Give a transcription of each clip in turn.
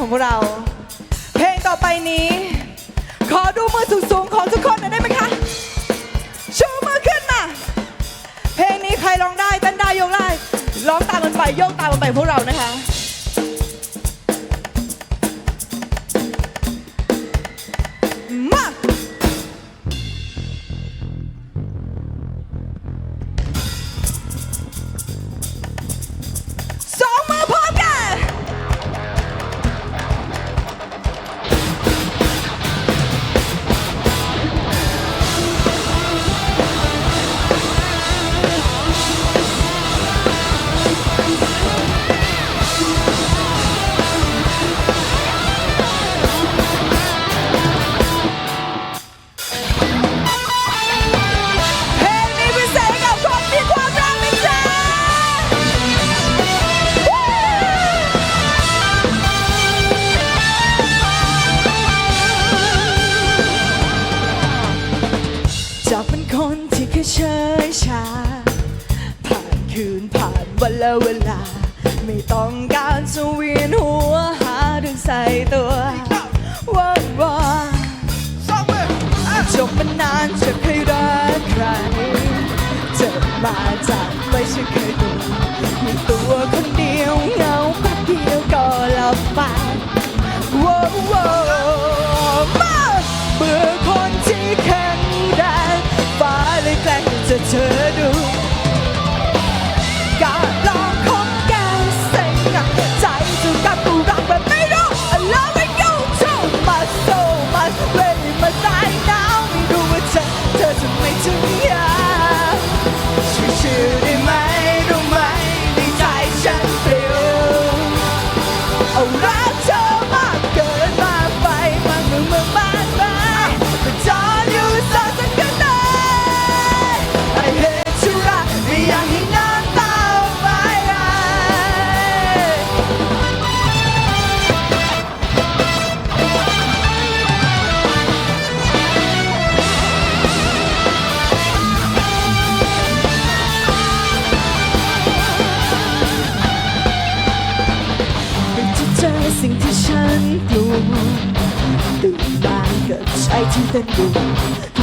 ของพวกเรา เพลงต่อไปนี้ ขอดูมือสูงๆของทุกคนหน่อยได้ไหมคะ ชูมือขึ้นมา เพลงนี้ใครร้องได้เต้นได้โยกได้ร้องตามมันไปโยกตามมันไปพวกเรานะคะ return. từ bàn cờ trái tim tên buồn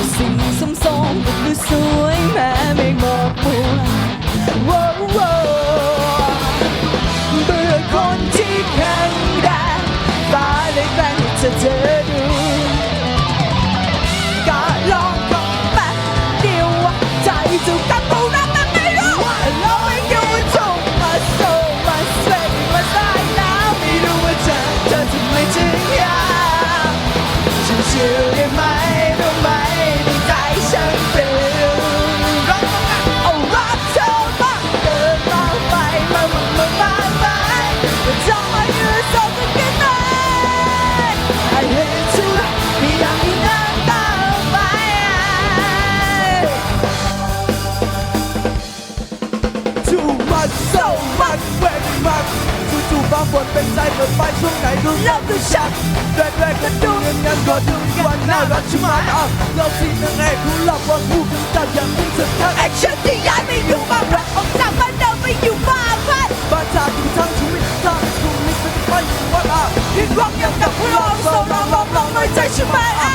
ใจเปิดไปช่วงไหนดูเริ่มดูชัดแรกแรกก็ดูงั้นงินก็ดูวันน่ารักชิมาอะเราสินางเอกรู้หลับว่าผู้กันจับอย่างยิ่งสุดทางแอคชั่นที่ย้ายไม่อยู่บ้านรักออกจากบ้านเดิมไปอยู่บ้านพัานบ้านจากทุกทางชีวิตทางกลุ่มนี้เป็นไปอยู่ว่าอะยิ่งร้องอย่างกับผู้ร้องสองร้องร้องร้องไม่ใจชิมาอะ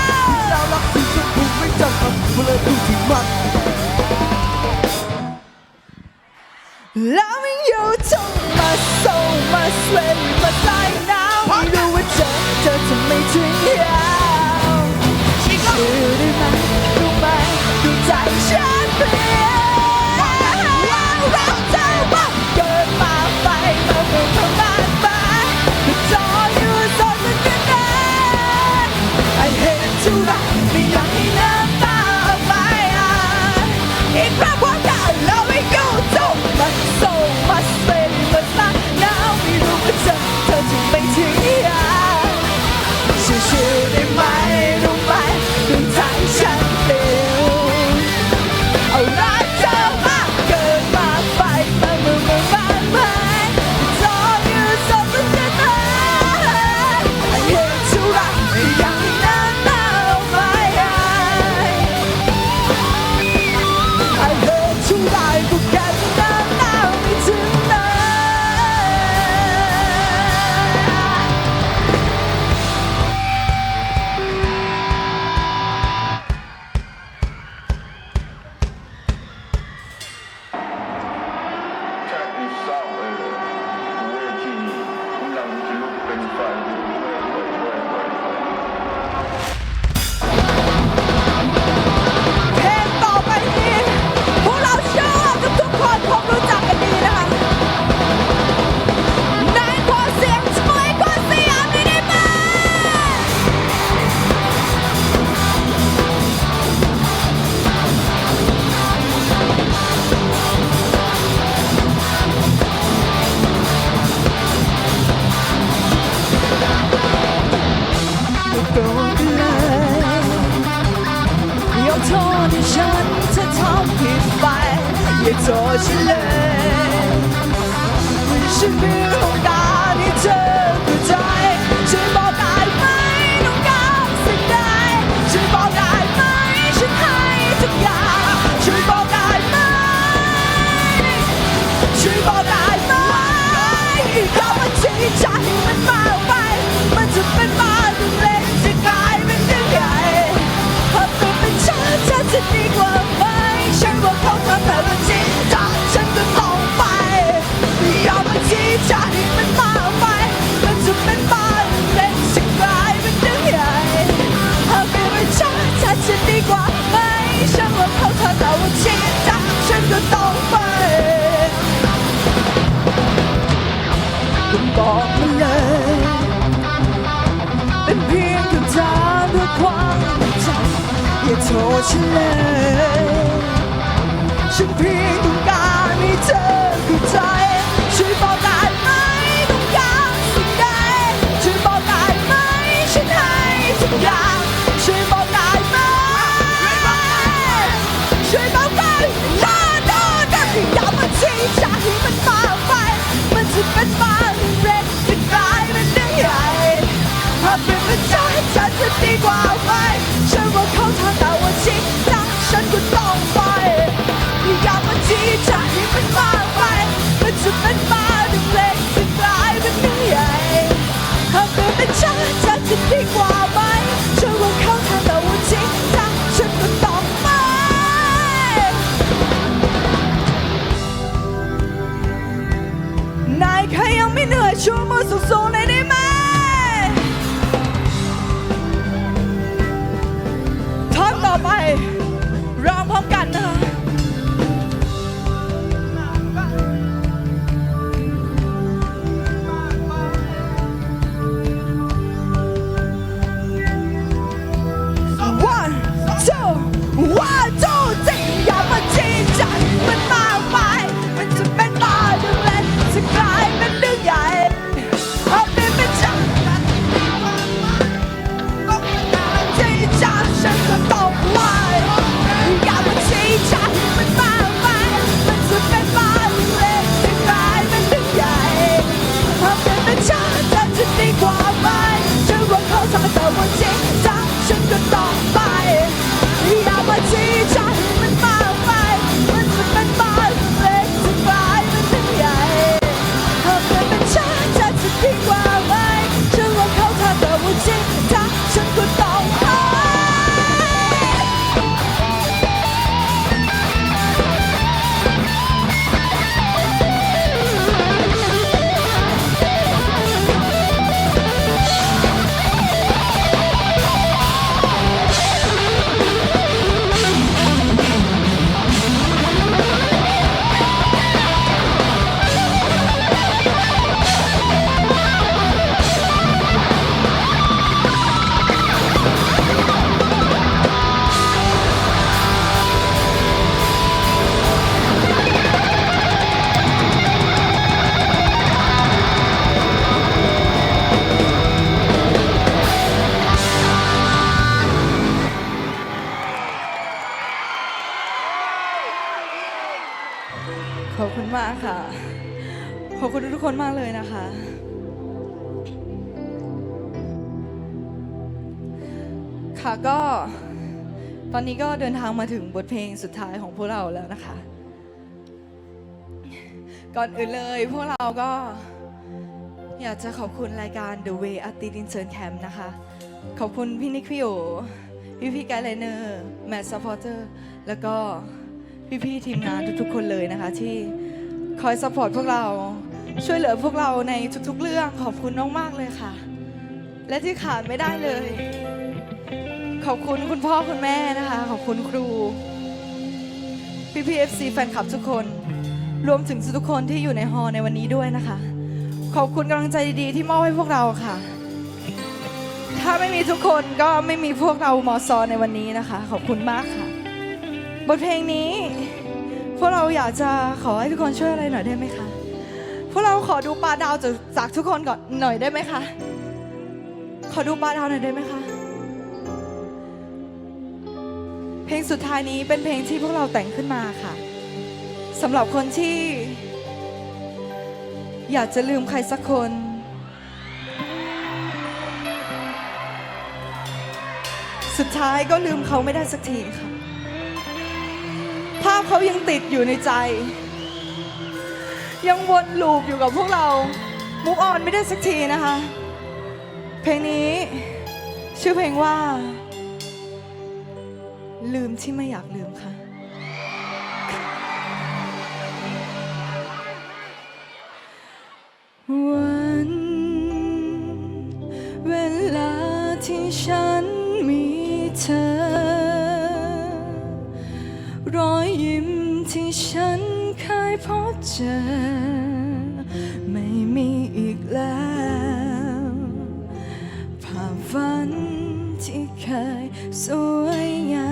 เรารักที่จะพูดไม่จำคำเลยดูถึงมัน Loving you to much, so much, really. To you love. ฉันเลยฉันเพียง คุณทุกคนมากเลยนะคะ ค่ะก็ตอนนี้ก็เดินทางมาถึงบทเพลงสุดท้ายของพวกเราแล้วนะคะ ก่อนอื่นเลยพวกเราก็อยากจะขอบคุณรายการ The Way at the Intern Camp นะคะ ขอบคุณพี่นิคพี่โอพี่พี่ไกด์ไลเนอร์แมทซัพพอร์เตอร์แล้วก็พี่ๆทีมงานทุกๆคนเลยนะคะที่คอยซัพพอร์ตพวกเรา ช่วยเหลือพวกเราในทุกๆเรื่องขอบคุณมากๆเลยค่ะ และที่ขาดไม่ได้เลย ขอบคุณคุณพ่อคุณแม่นะคะ ขอบคุณครูพี่พีเอฟซีแฟนคลับทุกคน รวมถึงทุกคนที่อยู่ในฮอในวันนี้ด้วยนะคะ ขอบคุณกำลังใจดีๆที่มอบให้พวกเราค่ะ ถ้าไม่มีทุกคนก็ไม่มีพวกเรามอซอในวันนี้นะคะ ขอบคุณมากค่ะ บทเพลงนี้ พวกเราอยากจะขอให้ทุกคนช่วยอะไรหน่อยได้ไหมคะ พวกเราขอดูปลาดาวจากจากทุกคนก่อนหน่อยได้ไหมคะ ขอดูปลาดาวหน่อยได้ไหมคะ เพลงสุดท้ายนี้เป็นเพลงที่พวกเราแต่งขึ้นมาค่ะสำหรับคนที่ อยากจะลืมใครสักคน สุดท้ายก็ลืมเขาไม่ได้สักทีค่ะ ภาพเขายังติดอยู่ในใจ ยังวนลูปอยู่กับพวกเรามุกออนไม่ได้สักทีนะคะ เพลงนี้ ชื่อเพลงว่า ลืมที่ไม่อยากลืมค่ะ So ayan.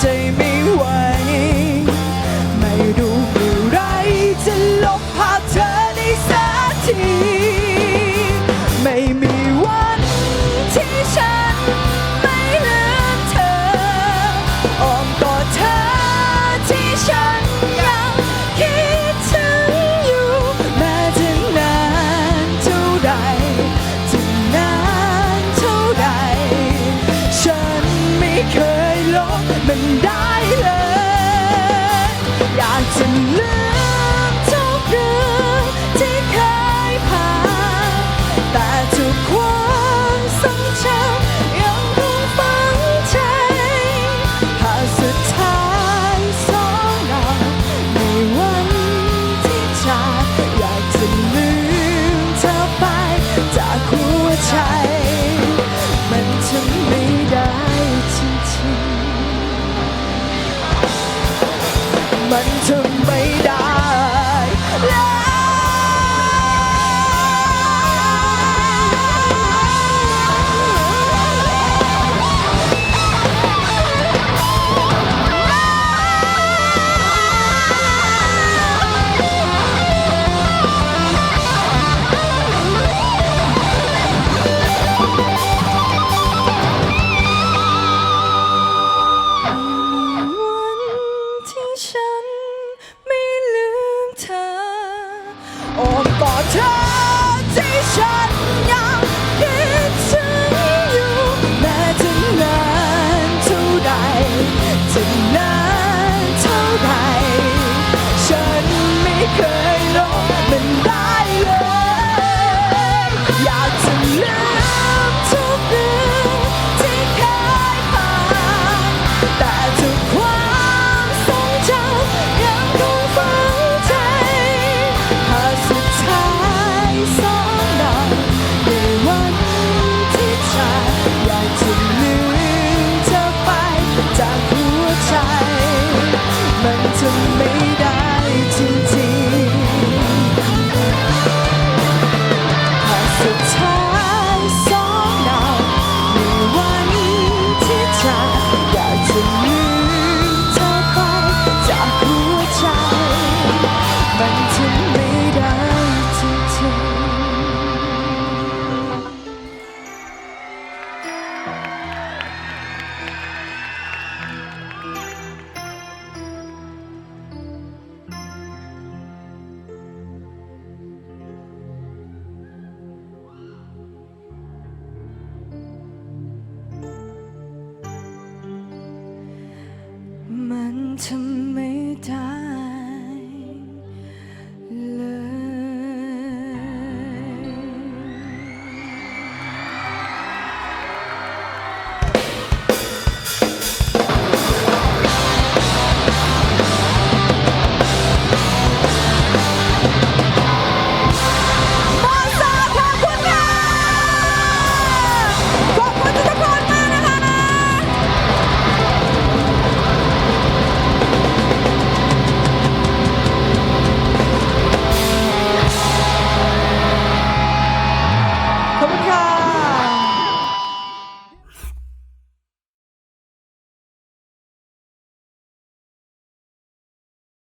tame me 怎么？